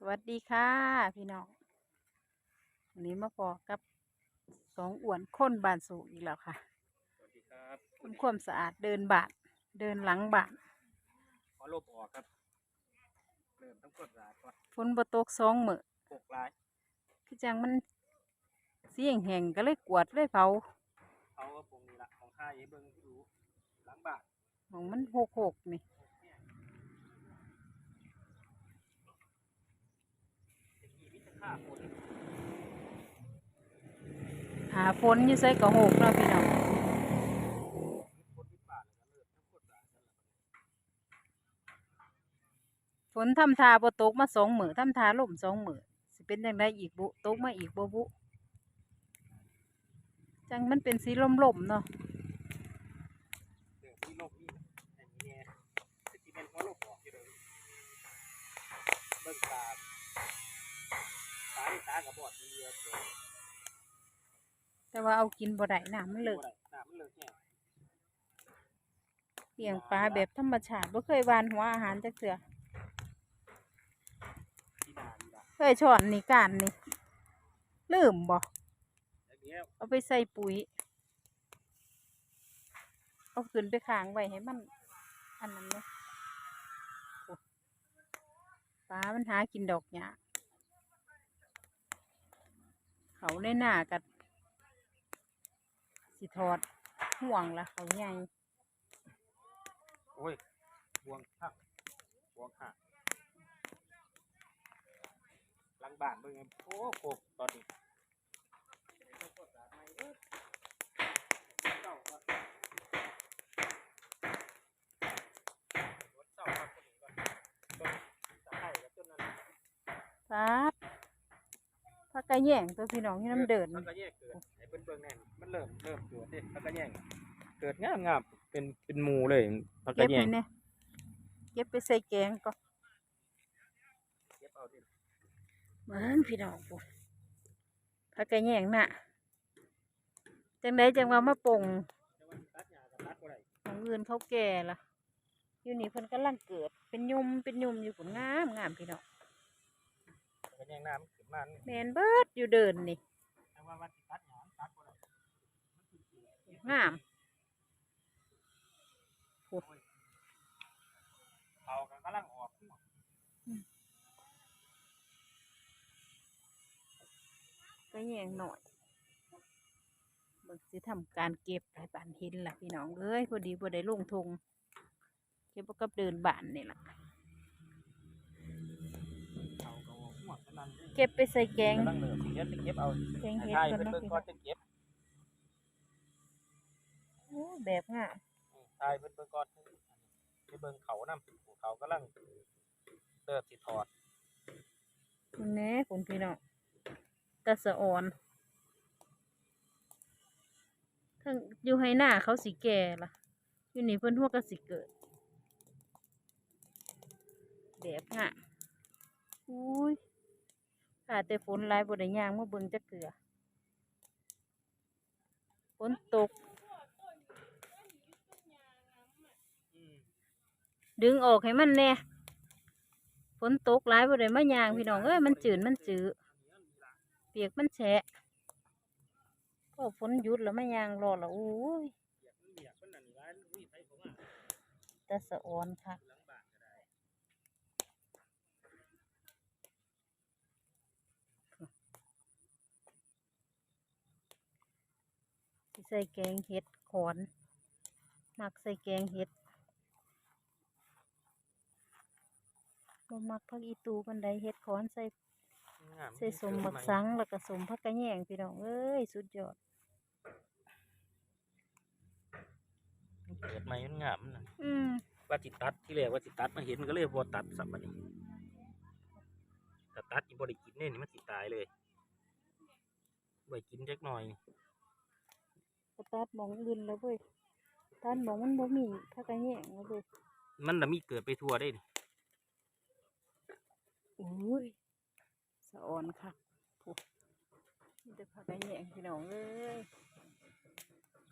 สวัสดีค่ะ พี่น้องวันนี้มาพอกับสองอ้วนค้นบานสูงอีกแล้วค่ะสวัสดีครับทำความสะอาดเดินบานเดินหลังบานขอลบออกครับเริ่มทั้งกดรายก่อนฝนบตกสองมือปกลายคือจังมันเสียงแห่งก็เลยกวาดเลยเผาเขาก็ปรุงนี่ละของข้าเอเบิ้งดูหลังบ้านของมันหกหกนี่ ตะ กี้มิตรข้าคนหาฝนอยู่ใส่กระหกเนาะพี่น้องฝนทำทาบตกมาสองมือทำทาล่มสองมือสิเป็นจังไดอีกบุตกมาอีกบ่บุจังมันเป็นสีล่มๆเนาะเรื่องที่ลบนี่อันนี้เนี่ยสติเป็นหัวลบออกอยู่เลยเบิ้งตาตาที่ ตากับบอดดีเยอะเลยแต่ว่าเอากินบ่ได้น้ำมันเลิกบ่ได้น้ำมันเลิกแห้งเลี้ยงปลาแบบธรรมชาติบ่เคยวานหัวอาหารจักเทื่อที่นาดีละเคยช้อนนี่การนี่ลืมบ่แล้วเดี๋ยวเอาไปใส่ปุ๋ย เอาขึ้นไปค้างไว้ให้มัน อันนั้นเนาะโอ้ปลามันหากินดอกหญ้า เขาในหน้ากัดสิทอดห่วงละเขาใหญ่โอ้ยบวงหักบวงหักหลังบ้านเบิ่งโอ้โหตอนนี้ครับ พักกระแย่งตัวพี่น้องที่น้ำเดินมันก็แยกเกิดไอ้เพิ่นเบิ่งแน่นมันเริ่มเริ่มเกิดเด้มันก็แยกเกิดงามงามเป็นเป็นหมู่เลยมันก็เก็บแยให้กเนี่ยเก็บไปใส่แกงก็เก็บเอาดิเหมือนพี่น้องปุ๊พักกระแย่งน่ะจังไดจังว่ามาปลงแต่ว่าตัดหญ้าก็ตัดบ่ได้ของอื่นเขาแก่ละอยู่นี่เพิ่นกำลังเกิดเป็นยุมเป็นยุมอยู่ผลงามงามพี่น้อง มันก็แยกน้ำขึ้นมานี่แมนเบิดอยู่เดินนี่ แต่ว่าวันที่ตัดหญ้าตัดบ่ได้งาม เขาก็กำลังออกก็แย่งหน่อยเบิ่งสิทำการเก็บให้บานเห็นล่ะพี่น้องเอ้ยพอดีบ่ได้ลงทงเก็บบ่กับเดินบ้านนี่ล่ะ เขาก็ออกหัวกำลัง เก็บไปใส่แกงกำลังเริ่มสิเดี๋ยวไปเก็บเอาแกงเห็ดใช่ก่อนเพิ่นเนาะเบิ่งพี่ก่น้ออนงจะเก็บโอ้แบบงามใช่เพิ่นเบิ่งก่อนไปเบิ่งเขานำเขากำลังเริ่มสิถอดคุณแน่คุณพี่น้องตะสะออนทั้งอยู่ให้หน้าเขาสิแก่ล่ะ อยู่นี่เพิ่นหัวก็สิเกิด แบบงามอุ้ย ขาแต่ฝนหลายบ่ได้ย่างมาเบิ่งจักเกือฝนตก ดึงออกให้มันแน่ฝนตกหลายบ่ได้มาย่างพี่น้องเอ้ยมันจืดมันจืดเปียกมันแฉะก็ฝนหยุดแล้วมายางรอแล้วโอ้ยเบียกมันนั่นร้ายแต่สะออนค่ะ หลังบ้านก็ได้ สิ ใส่แกงเห็ดขอนมักใส่แกงเห็ดบ่มักผักอีตูบันไดเห็ดขอนใส่งามใส่สมบักสังแล้วก็สมผักกระแยงพี่น้องเอ้ยสุดยอดเกิดใหม่มันงามมันน่ะอืมว่าสิตัดที่แรกว่าสิตัดมาเห็นก็เลยบ่ตัดสับบัดนี้แต่ตัดอีบ่ได้กินเนี่ยนี่มันสิตายเลยไว้กินจักหน่อยก็ ตัดหมองอื่นแล้วเว้ยตัดหมองมันบ่มีผักกระแยงแล้วเว้ยมันน่ะมีเกิดไปทั่วได้นี่โอ้ยสะออนค่ะโอ้มีแต่ผักกระแยงพี่น้องเอ้ย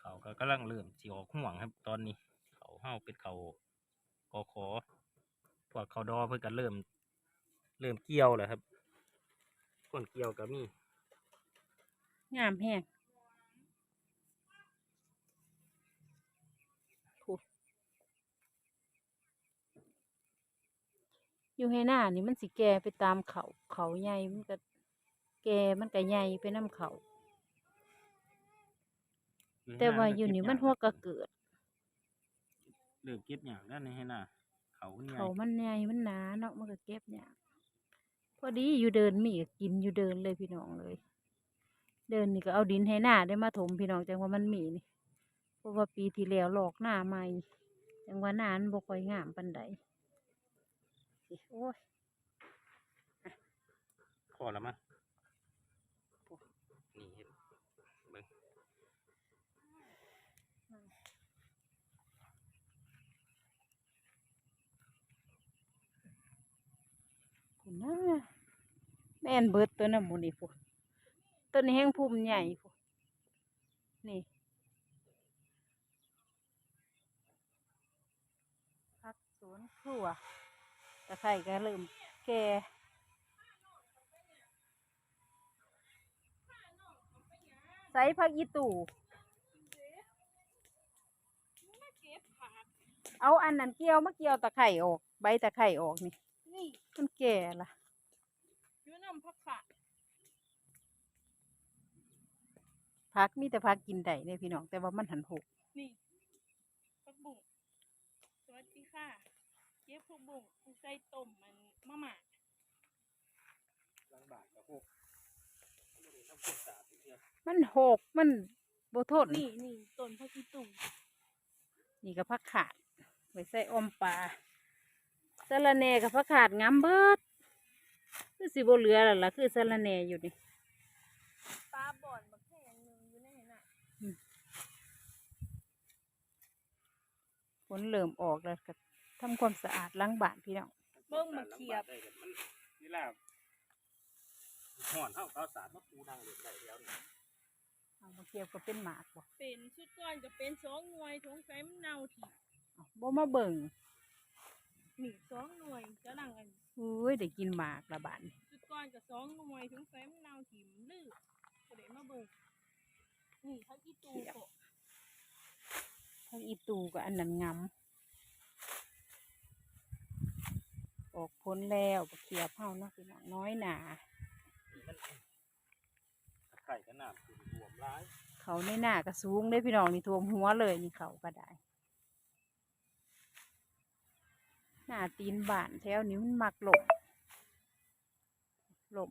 เขาก็กำลังเริ่มสิออกห่วงครับ ตอนนี้ เขาเฮาเป็นเขากอขอพวกเขาดอเพิ่นก็เริ่ม เริ่มเกี่ยวแล้วครับ คนเกี่ยวก็มี งามแห้ง อยู่ให้หน้านี่มันสิแก่ไปตามเขาเขาใหญ่มันก็แก่มันก็ใหญ่ไปน้ำเขา แต่ว่าอยู่นี่มันหัวกระเกิดเริ่มเก็บอย่างแล้วในให้น่ะเขาใหญ่เขามันใหญ่มันหนาเนาะมันก็เก็บยากพอดีอยู่เดินมีก็กินอยู่เดินเลยพี่น้องเลย เดินนี่ก็เอาดินให้หน้าได้มาถมพี่น้องจังว่ามันมีนี่เพราะว่าปีที่แล้วหลอกหน้าใหม่จังว่าหน้ามันบ่ค่อยงามปานใดสิ โอ้ยพอแล้วมั้งนี่เห็นเบิ่งพุ่นนะแม่นเบิดตัวน้ำมูนี่พุ่นต้นนี้แห้งพุ่มใหญ่พุ่นนี่พักสวนครัว ตะไคร่ก็เริ่มแก่ใส่ผักอีตู่เอาอันนั้นเกี่ยวมาเกี่ยวตะไคร่ออก ใบตะไคร่ออกนี่นี่มันแก่ละอยูน้ำผักขาดพักมีแต่พักกินได้เนี่ยพี่น้องแต่ว่ามันหันหกนี่ผักบุ้งสวัสดีค่ะ เก็บผักบุ้งใส่ต้มมันมะม่าหลังบาทกับพวกบ่ได้ทำความสะอาดเพื่อมันหกมันโบโทษนี่นี่ต้นผักอีตุ่มนี่ก็พักขาดไว้ใส่ออมปลาสะระแหน่กับพักขาดงามเบิดคือสิบเหลือแล้วล่ะคือสะระแหน่อยู่นี่ปลาบ่อนบักแห้งหนึงอยู่ในนั้นน่ะฝนเริ่มออกแล้วก็ ทำความสะอาดล้างบ้านพี่น้อง เบิ่งมาเขียบได้กันมันนี่แหละห่อนเท่าเขาสารมาปูนางเหลืองได้แล้วนี่เอามาเกี่ยวก็เป็นหมากบ่เป็นชุดก้อนก็เป็นสองหน่วยทงไฟมันเน่าถีเอาบ่มาเบิ่งนี่สองหน่วยกำลังอันอุ้ยได้กินหมากละบาดนชุดก้อนก็สองหน่วยทงไฟมันเน่าถีมนลื้อก็เลยมาเบิ่งนี่ผักอีตุ่มก็พักอีตูก็อันนั้นงาม ออกพ้นแล้วบักเขียบเฮาเนาะพี่น้องน้อยหนานี่มันไข่กันน้ำคือรวมร้ายเขาในหน้าก็สูงได้พี่น้องนี่ท่วมหัวเลยนี่เขาก็ได้ หน้าตีนบ้านแถวนี้มันมักหลบหลบ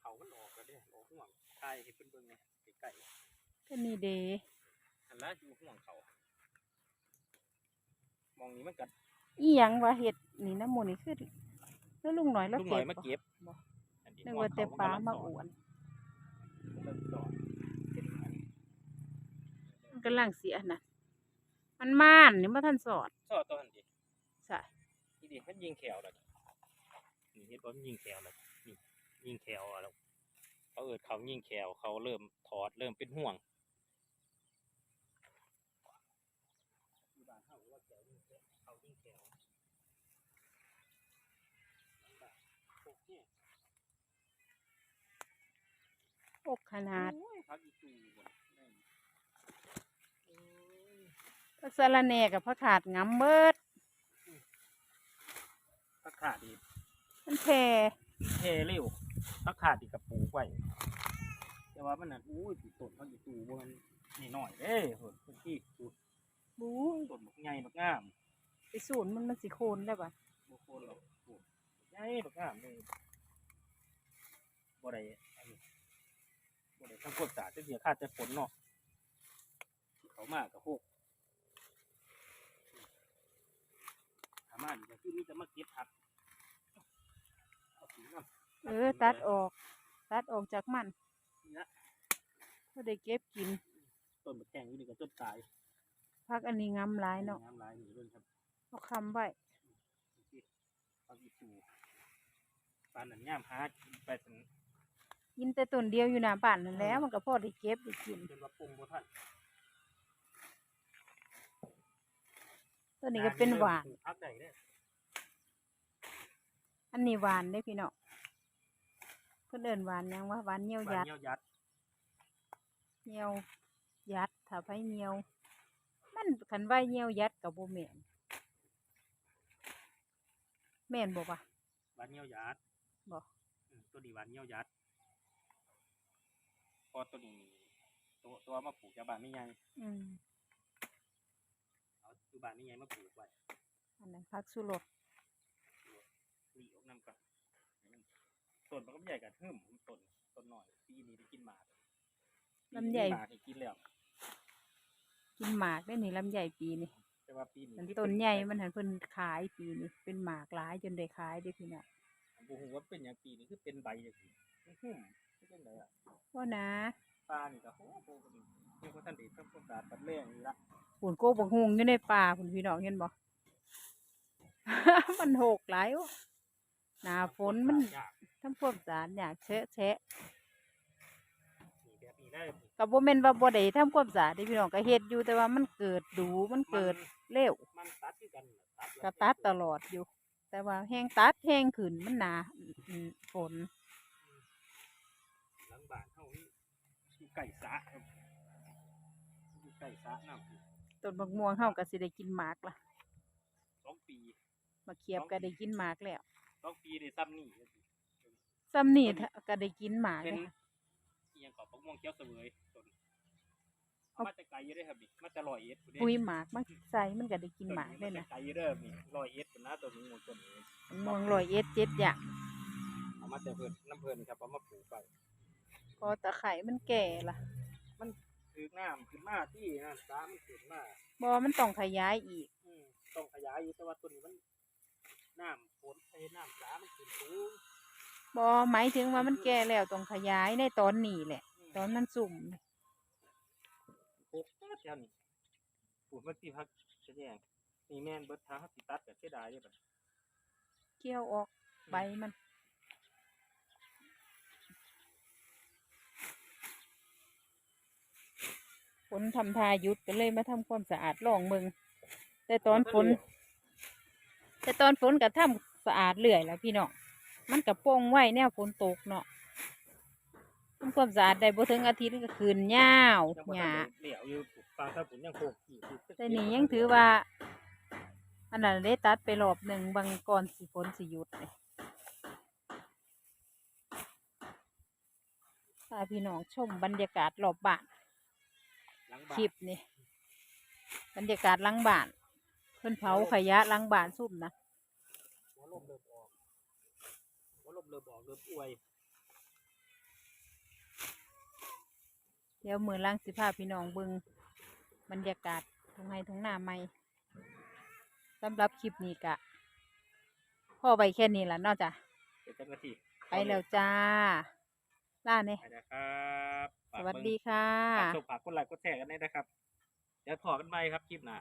เขามันออกกันเด้ออกห่วงไข่ให้เพิ่นเบิ่งเนี่ยไก่ก็นี่เด หันละอยู่ห่วงเขามองนี้มันกัด อีหยังว่าเห็ดนี่น้ำมูนี่คือแล้วลุงหน่อยแล้วลูกหน่เก็อบยมาบ่เก็บบ่อันนี้นึกว่าแต่ปลามาอวนเริ่มสอนเป็นอันมันกำลังเสียน่ะ มันม่านนี่มาท่านสอดสอดตัวหันดิใช่นี่ดิมันยิงแขวแล้วนี่เห็นบ่มันยิงแขวแล้วนี่ยิงแขวอะแล้วเขาเอิดเขายิงแขวเขาเริ่มถอดเริ่มเป็นห่วงที่บ้านเขาว่าแขวยิงแขวเขายิงแขวนั่นแบบพวกนี้ อ กขนาดโอ้ยพักอีตูบ่ได้โอ้ยพักสะระแหน่กับพักขาดงำเบิดพักขาดอีกมันแพเทเร็วพักขาดอีกกับปลูกไว้แต่ว่ามันน่ะอุ้ยต้นพักอีตูบ่มันนี่น้อยเด้เพิ่นพื้นที่ปลูกบูต้นบักใหญ่บักงามไปสูนมันมันสิโคนได้ปะบ่โคนหรอกปลูกใหญ่บักงามเลยบ่ได้อันนี้บ่ได้ ทำความสะอาดจักเดียวขาดแต่ฝนเนาะเขามากกับพวกถามาดีก็คือมีแต่มาเก็บผักเอาถุงน้ำเออ ตัดออก ตัดออกจากมันนี่ละก็ได้เก็บกิน ต้นบักแข้งอยู่นี่ก็ต้นตายพักอันนี้งำหลายเนาะน้ำลายนี่ด้วยครับเอาคำไว้ผักอีตูปานนั้นย่ามหาไปถึง กินแต่ต้นเดียวอยู่หน้าบ้านนั่นแหล้วมันก็พอได้เก็บได้กินจนว่าปรุงบ่ทันตัวนี้ก็เป็นหวานปลูกพักได้เด้ออันนนี้หวานได้พี่น้องเพิ่นเอิ้นหวานหยังว่าหวานเหนียวบ้านยัดเหี่ยวยัดเหนียวยัดถ้าไปเหนียว มันคันว่าเหนียวยัดกับบ่แม่นแม่นบ่ปะบ้านเหี่ยวยัดบ่ อืมตัวนี้บ้านเหี่ยวยัด พอตัวนี้ตัวตัวมาปลูกจากบ้านไม่ใหญ่อืมเอาอยู่บ้านไม่ใหญ่มาปลูกไว้อันนั้นผักสุรสหลีออกน้ำก่อนให้มันต้นมันก็ไม่ใหญ่กันเพิ่มต้นต้นหน่อยปีนี้ได้กินหมากปีนี้หมากให้กินแล้วกินหมากได้นี่ลำใหญ่ปีนี่แต่ว่าปีนี้มันคือต้นเป็ใหญ่มันหันเพิ่นขายปีนี่เป็นหมากหลายจนได้ขายเด้อพี่น้อง ผมบอกว่าเป็นอย่างปีนี้คือเป็นใบอย่างนี้มันหุ่ม ไม่เป็นไรอะว่านะปลานี่ก็โอ้โหนี่ก็ท่านเด็กทำความสะอาดปัดแรงนี่ละปุ่นโกบักฮุงอยู่ในป่าพุ่นพี่น้องเห็นบ่ มันโหกหลายโอ้หน้าฝนมันยากทำความสะอาดอยากแชะแชะนี่แบบนี้ได้ก็บ่แม่นว่าบ่ได้ทำความสะอาดเด้พี่น้องก็เฮ็ดอยู่แต่ว่ามันเกิดดูมันเกิดเร็ว มันตัดคือกันตัดก็ตัดตลอดอยู่ แต่ว่าแห้งตัดแห้งขึ้นมันหนาอืมฝน อยู่ไก่สะครับอยู่ไก่สะน้ำต้นบักม่วงเฮาก็สิได้กินหมากล่ะสองปีมาเขียบก็ได้กินหมากแล้วสองปีได้ซ้ำนี่ซ้ำนี่ถ้าก็ได้กินหมากเป็นเลยเอียงกับปักม่วงเขียวเสวยต้นเอามาแต่ไกลอยู่เด้อครับนี่มาแต่ลอยเอ็ดพุ่นเด้ปุยหมากมาใส่มันก็ได้กินหมากได้ต้นะไกลอยู่เด้อนี่ลอยเอ็ดเป็นหน้าต้นม่วงต้นนี้บักม่วงลอยเอ็ดเจ็ดอย่างเอามาแต่เพิ่นน้ำเพิ่นครับเอามาปลูกไป พอตะไคร่มันแก่ล่ะคือน้ำขึ้นมาที่น้ำสามันขึ้นมาบ่มันต้องขยายอีก อืมต้องขยายอยู่แต่ว่าต้นนี้มันน้ำฝนไอ้น้ำสามันขึ้นสูงบ่หมายถึงว่ามันแก่แล้วต้องขยายในตอนนี้แหละ ตอนมันสุ่มปลูกแป๊บเดียวนี่ปลูกมันที่พักแสดงนี่แม่นเบิดทางเขาติตัดก็เสียดายเด้อบัดเกี่ยวออกใบมัน ฝนทำทาหยุดก็เลยมาทำความสะอาดลองเมืองแต่ตอนฝนแต่ตอนฝนก็ทำสะอาดเรื่อยแหล้วพี่น้องมันกับโป่งไว้แนวฝนตกเนาะทำความสะอาดได้บ่ถึงอาทิตย์ก็คืนยาวยังบ่หทันยาได้เหลียวอยู่ปลูกฟางถ้าผลยังโคกอยู่ปลูกแต่นี่ยังถือว่า อันนั้นได้ตัดไปรอบหนึ่งบางก่อนสิฝนสิหยุดเลยพาพี่น้องชมบรรยากาศรอบบ้านหลัง คบ้านลิปนี่บรรยากาศหลังบ้าน เพิ่นเผาขยะหลังบ้านซุ่มนะหัวลมเริ่มออกหัวลมเริ่มออกเริ่มอวย เดี๋ยวมือล่างสิพาพี่น้องเบิงบรรยากาศทงไห้ทงหน้าใหม่สำหรับคลิปนี้กะพ่อไปแค่นี้ละเนอกจากเป็นจังหน้าที่ไปแล้วจ้า ล่าเนี่ย ไปนะครับสฝากวัสเบิ่งดีค่ะ ฝากชมฝากกดไลค์กดแชร์กันได้นะครับเดี๋ยวพอกันใหม่ครับคลิปหน้า